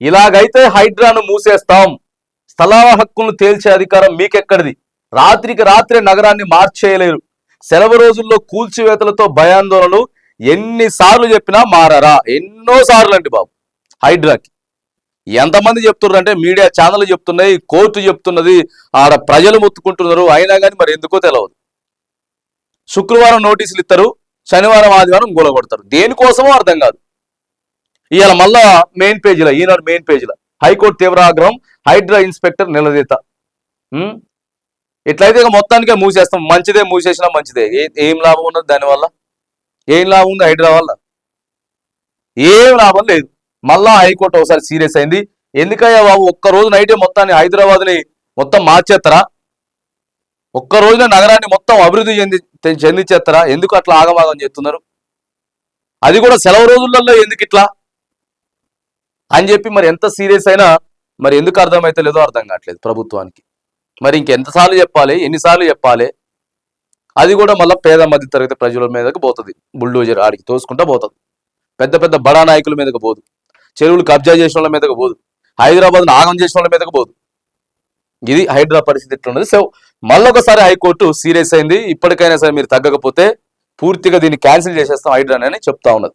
ఇలాగైతే హైడ్రాను మూసేస్తాం. స్థలాల హక్కులను తేల్చే అధికారం మీకెక్కడిది? రాత్రికి రాత్రే నగరాన్ని మార్చేయలేరు. సెలవు రోజుల్లో కూల్చివేతలతో భయాందోళనలు ఎన్నిసార్లు చెప్పినా మారరా. ఎన్నోసార్లు అండి బాబు. హైడ్రాకి. ఎంతమంది చెప్తున్నారు అంటే మీడియా ఛానల్ చెప్తున్నాయి కోర్టు చెప్తున్నది ఆడ ప్రజలు మొత్తుకుంటున్నారు. అయినా కానీ మరి ఎందుకో తెలియదు శుక్రవారం నోటీసులు ఇస్తారు శనివారం ఆదివారం గూలగొడతారు దేనికోసమో అర్థం కాదు. ఇవాళ మళ్ళా మెయిన్ పేజీలో ఈనాడు మెయిన్ పేజీలో హైకోర్టు తీవ్ర ఆగ్రహం హైడ్రా ఇన్స్పెక్టర్ నిలదీత. ఎట్లయితే ఇక మొత్తానికే మూసేస్తాం. మంచిదే మూసేసినా మంచిదే. ఏం లాభం ఉన్నది దానివల్ల ఏం లాభం ఉంది హైడ్రా వల్ల? ఏం లాభం లేదు. మళ్ళా హైకోర్టు ఒకసారి సీరియస్ అయింది. ఎందుకయ్యా బాబు ఒక్క రోజు నైటే మొత్తాన్ని హైదరాబాద్ని మొత్తం మార్చేస్తారా ఒక్క రోజున నగరాన్ని మొత్తం అభివృద్ధి చెంది చెందించేస్తారా ఎందుకు అట్లా ఆగమాగం చేస్తున్నారు? అది కూడా సెలవు రోజులలో ఎందుకు ఇట్లా? అని చెప్పి మరి ఎంత సీరియస్ అయినా మరి ఎందుకు అర్థమైతే లేదో అర్థం కావట్లేదు ప్రభుత్వానికి. మరి ఇంకెంతసార్లు చెప్పాలి ఎన్నిసార్లు చెప్పాలి? అది కూడా మళ్ళీ పేద మధ్య తరగతి ప్రజల మీదకి పోతుంది. బుల్డోజర్ ఆడికి తోసుకుంటా పోతుంది. పెద్ద పెద్ద బడా నాయకుల మీదకి పోదు. చెరువులు కబ్జా చేసిన వాళ్ళ మీదకి పోదు. హైదరాబాద్ నాగం చేసిన వాళ్ళ మీదకి పోదు. ఇది హైదరాబాద్ పరిస్థితి ఎట్లున్నది సో మళ్ళొకసారి హైకోర్టు సీరియస్ అయింది. ఇప్పటికైనా సరే మీరు తగ్గకపోతే పూర్తిగా దీన్ని క్యాన్సిల్ చేసేస్తాం హైడ్రా అని చెప్తా ఉన్నది.